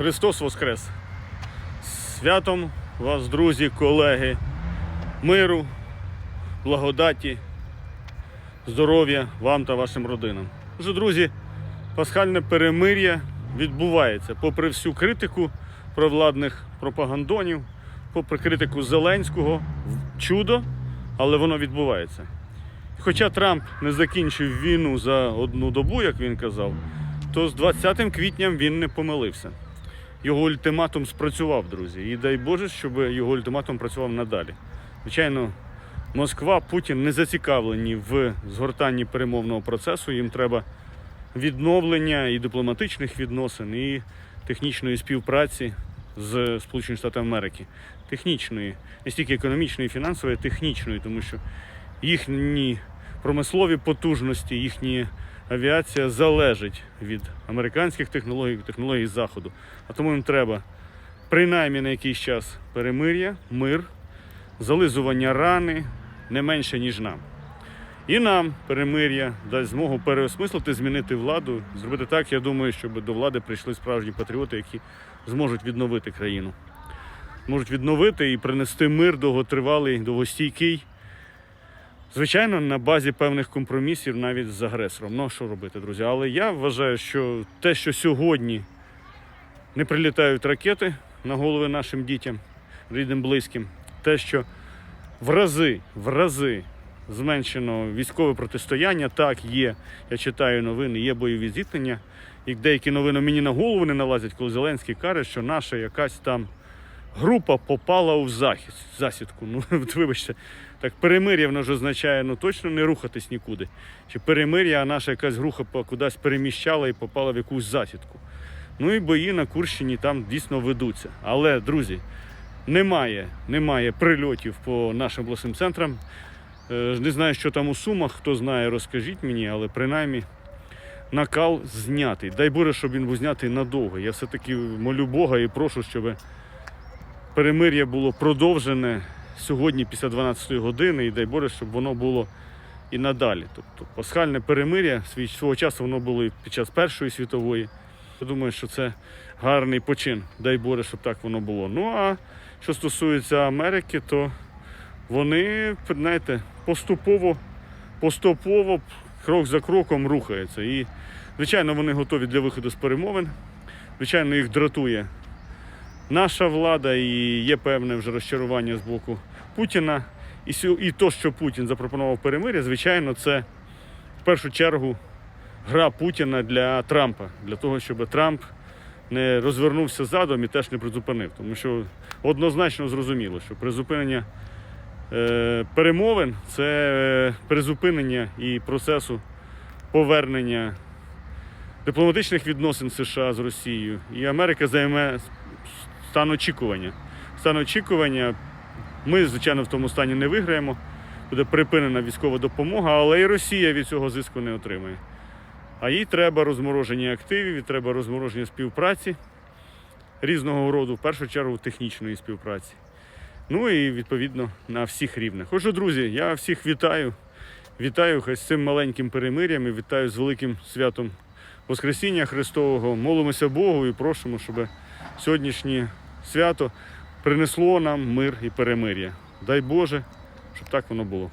Христос Воскрес! Святом вас, друзі, колеги, миру, благодаті, здоров'я вам та вашим родинам. Отже, друзі, пасхальне перемир'я відбувається попри всю критику провладних пропагандонів, попри критику Зеленського. Чудо, але воно відбувається. Хоча Трамп не закінчив війну за одну добу, як він казав, то з 20 квітням він не помилився. Його ультиматум спрацював, друзі. І дай Боже, щоб його ультиматум працював надалі. Звичайно, Москва, Путін не зацікавлені в згортанні перемовного процесу. Їм треба відновлення і дипломатичних відносин, і технічної співпраці з Сполученими Штатами Америки. Технічної, не стільки економічної, і фінансової, а технічної, тому що їхні промислові потужності, їхні авіація залежить від американських технологій, технологій Заходу. А тому їм треба принаймні на якийсь час перемир'я, мир, зализування рани не менше, ніж нам. І нам перемир'я дасть змогу переосмислити, змінити владу, зробити так, я думаю, щоб до влади прийшли справжні патріоти, які зможуть відновити країну. Можуть відновити і принести мир довготривалий, довгостійкий. Звичайно, на базі певних компромісів навіть з агресором. Ну, а що робити, друзі? Але я вважаю, що те, що сьогодні не прилітають ракети на голови нашим дітям, рідним близьким, те, що в рази, в рази зменшено військове протистояння, так, є. Я читаю новини, є бойові зіткнення. І деякі новини мені на голову не налазять, коли Зеленський каже, що наша якась там група попала у захист, засідку. Ну, вибачте, так перемир'я воно ж означає ну точно не рухатись нікуди. Чи перемир'я, а наша якась група кудись переміщала і попала в якусь засідку. Ну і бої на Курщині там дійсно ведуться. Але, друзі, немає, немає прильотів по нашим обласним центрам. Е, Не знаю, що там у Сумах, хто знає, розкажіть мені, але принаймні накал знятий. Дай Боже, щоб він був знятий надовго. Я все-таки молю Бога і прошу, щоб перемир'я було продовжене сьогодні після 12 години, і дай Боже, щоб воно було і надалі. Тобто пасхальне перемир'я свій- свого часу воно було і під час Першої світової. Я думаю, що це гарний почин. Дай Боже, щоб так воно було. Ну а що стосується Америки, то вони, знаєте, поступово, поступово, крок за кроком рухаються. І, звичайно, вони готові для виходу з перемовин. Звичайно, їх дратує наша влада і є певне вже розчарування з боку Путіна. І, сю- і то, що Путін запропонував перемир'я, звичайно, це в першу чергу гра Путіна для Трампа, для того, щоб Трамп не розвернувся задом і теж не призупинив. Тому що однозначно зрозуміло, що призупинення е, перемовин це е, призупинення і процесу повернення дипломатичних відносин США з Росією. І Америка займе стан очікування. Стан очікування. Ми, звичайно, в тому стані не виграємо. Буде припинена військова допомога, але і Росія від цього зиску не отримає. А їй треба розмороження активів, їй треба розмороження співпраці різного роду, в першу чергу технічної співпраці. Ну і відповідно на всіх рівнях. Отже, друзі, я всіх вітаю. Вітаю хай з цим маленьким перемир'ям і вітаю з великим святом Воскресіння Христового. Молимося Богу і просимо, щоб сьогоднішнє свято принесло нам мир і перемир'я. Дай Боже, щоб так воно було.